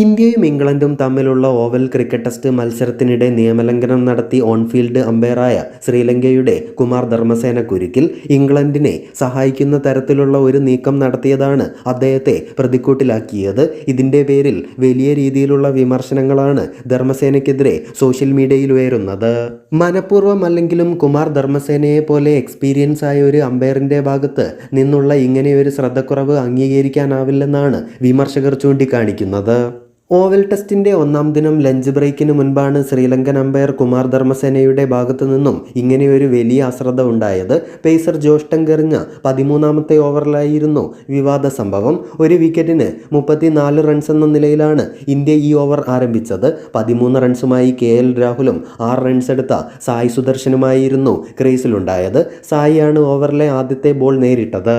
ഇന്ത്യയും ഇംഗ്ലണ്ടും തമ്മിലുള്ള ഓവൽ ക്രിക്കറ്റ് ടെസ്റ്റ് മത്സരത്തിനിടെ നിയമലംഘനം നടത്തി ഓൺഫീൽഡ് അമ്പയറായ ശ്രീലങ്കയുടെ കുമാർ ധർമ്മസേന കുരുക്കിൽ ഇംഗ്ലണ്ടിനെ സഹായിക്കുന്ന തരത്തിലുള്ള ഒരു നീക്കം നടത്തിയതാണ് അദ്ദേഹത്തെ പ്രതിക്കൂട്ടിലാക്കിയത്. ഇതിന്റെ പേരിൽ വലിയ രീതിയിലുള്ള വിമർശനങ്ങളാണ് ധർമ്മസേനയ്ക്കെതിരെ സോഷ്യൽ മീഡിയയിൽ ഉയരുന്നത്. മനഃപൂർവമല്ലെങ്കിലും കുമാർ ധർമ്മസേനയെ പോലെ എക്സ്പീരിയൻസ് ആയ ഒരു അമ്പയറിന്റെ ഭാഗത്ത് നിന്നുള്ള ഇങ്ങനെയൊരു ശ്രദ്ധക്കുറവ് അംഗീകരിക്കാനാവില്ലെന്നാണ് വിമർശകർ ചൂണ്ടിക്കാണിക്കുന്നത്. ഓവൽ ടെസ്റ്റിന്റെ ഒന്നാം ദിനം ലഞ്ച് ബ്രേക്കിന് മുൻപാണ് ശ്രീലങ്കൻ അമ്പയർ കുമാർ ധർമ്മസേനയുടെ ഭാഗത്തു നിന്നും ഇങ്ങനെയൊരു വലിയ അശ്രദ്ധ ഉണ്ടായത്. പേസർ ജോഷ് ടങ്കെറിഞ്ഞ പതിമൂന്നാമത്തെ ഓവറിലായിരുന്നു വിവാദ സംഭവം. ഒരു വിക്കറ്റിന് മുപ്പത്തിനാല് റൺസ് എന്ന നിലയിലാണ് ഇന്ത്യ ഈ ഓവർ ആരംഭിച്ചത്. പതിമൂന്ന് റൺസുമായി കെ എൽ രാഹുലും ആറ് റൺസ് എടുത്ത സായി സുദർശനുമായിരുന്നു ക്രീസിലുണ്ടായത്. സായിയാണ് ഓവറിലെ ആദ്യത്തെ ബോൾ നേരിട്ടത്.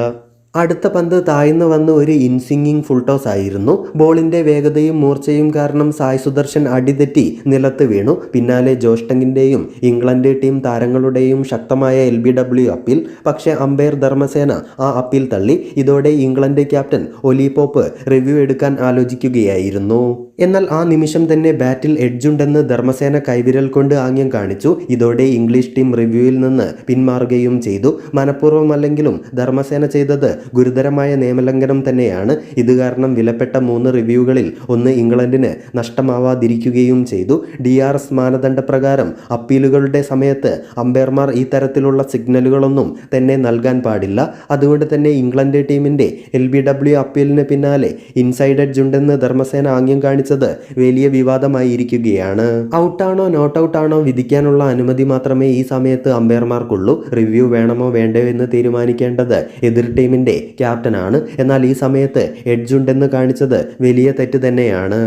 അടുത്ത പന്ത് താഴ്ന്നു വന്ന് ഒരു ഇൻസിംഗിങ് ഫുൾ ടോസ് ആയിരുന്നു. ബോളിന്റെ വേഗതയും മൂർച്ചയും കാരണം സായ് സുദർശൻ അടിതെറ്റി നിലത്ത് വീണു. പിന്നാലെ ജോഷ്ടങ്ങിന്റെയും ഇംഗ്ലണ്ട് ടീം താരങ്ങളുടെയും ശക്തമായ എൽ ബി ഡബ്ല്യു അപ്പീൽ. പക്ഷേ അമ്പയർ ധർമ്മസേന ആ അപ്പീൽ തള്ളി. ഇതോടെ England captain Ollie Pope review എടുക്കാൻ ആലോചിക്കുകയായിരുന്നു. എന്നാൽ ആ നിമിഷം തന്നെ ബാറ്റിൽ എഡ്ജുണ്ടെന്ന് ധർമ്മസേന കൈവിരൽ കൊണ്ട് ആംഗ്യം കാണിച്ചു. ഇതോടെ ഇംഗ്ലീഷ് ടീം റിവ്യൂവിൽ നിന്ന് പിന്മാറുകയും ചെയ്തു. മനഃപൂർവമല്ലെങ്കിലും ധർമ്മസേന ചെയ്തത് ഗുരുതരമായ നിയമലംഘനം തന്നെയാണ്. ഇത് കാരണം വിലപ്പെട്ട മൂന്ന് റിവ്യൂകളിൽ ഒന്ന് ഇംഗ്ലണ്ടിന് നഷ്ടമാവാതിരിക്കുകയും ചെയ്തു. ഡി ആർ എസ് മാനദണ്ഡപ്രകാരം അപ്പീലുകളുടെ സമയത്ത് അമ്പയർമാർ ഈ തരത്തിലുള്ള സിഗ്നലുകളൊന്നും തന്നെ നൽകാൻ പാടില്ല. അതുകൊണ്ട് തന്നെ ഇംഗ്ലണ്ട് ടീമിന്റെ എൽ ബി ഡബ്ല്യു അപ്പീലിന് പിന്നാലെ ഇൻസൈഡ് എഡ്ജ് ഉണ്ടെന്ന് ധർമ്മസേന ആംഗ്യം കാണിച്ചത് വലിയ വിവാദമായിരിക്കുകയാണ്. ഔട്ടാണോ നോട്ട് ഔട്ടാണോ വിധിക്കാനുള്ള അനുമതി മാത്രമേ ഈ സമയത്ത് അമ്പയർമാർക്കുള്ളൂ. റിവ്യൂ വേണമോ വേണ്ടയോ എന്ന് തീരുമാനിക്കേണ്ടത് എതിർ ടീമിന്റെ ക്യാപ്റ്റനാണ്. എന്നാൽ ഈ സമയത്ത് എഡ്ജ് ഉണ്ടെന്ന് കാണിച്ചത് വലിയ തെറ്റ് തന്നെയാണ്.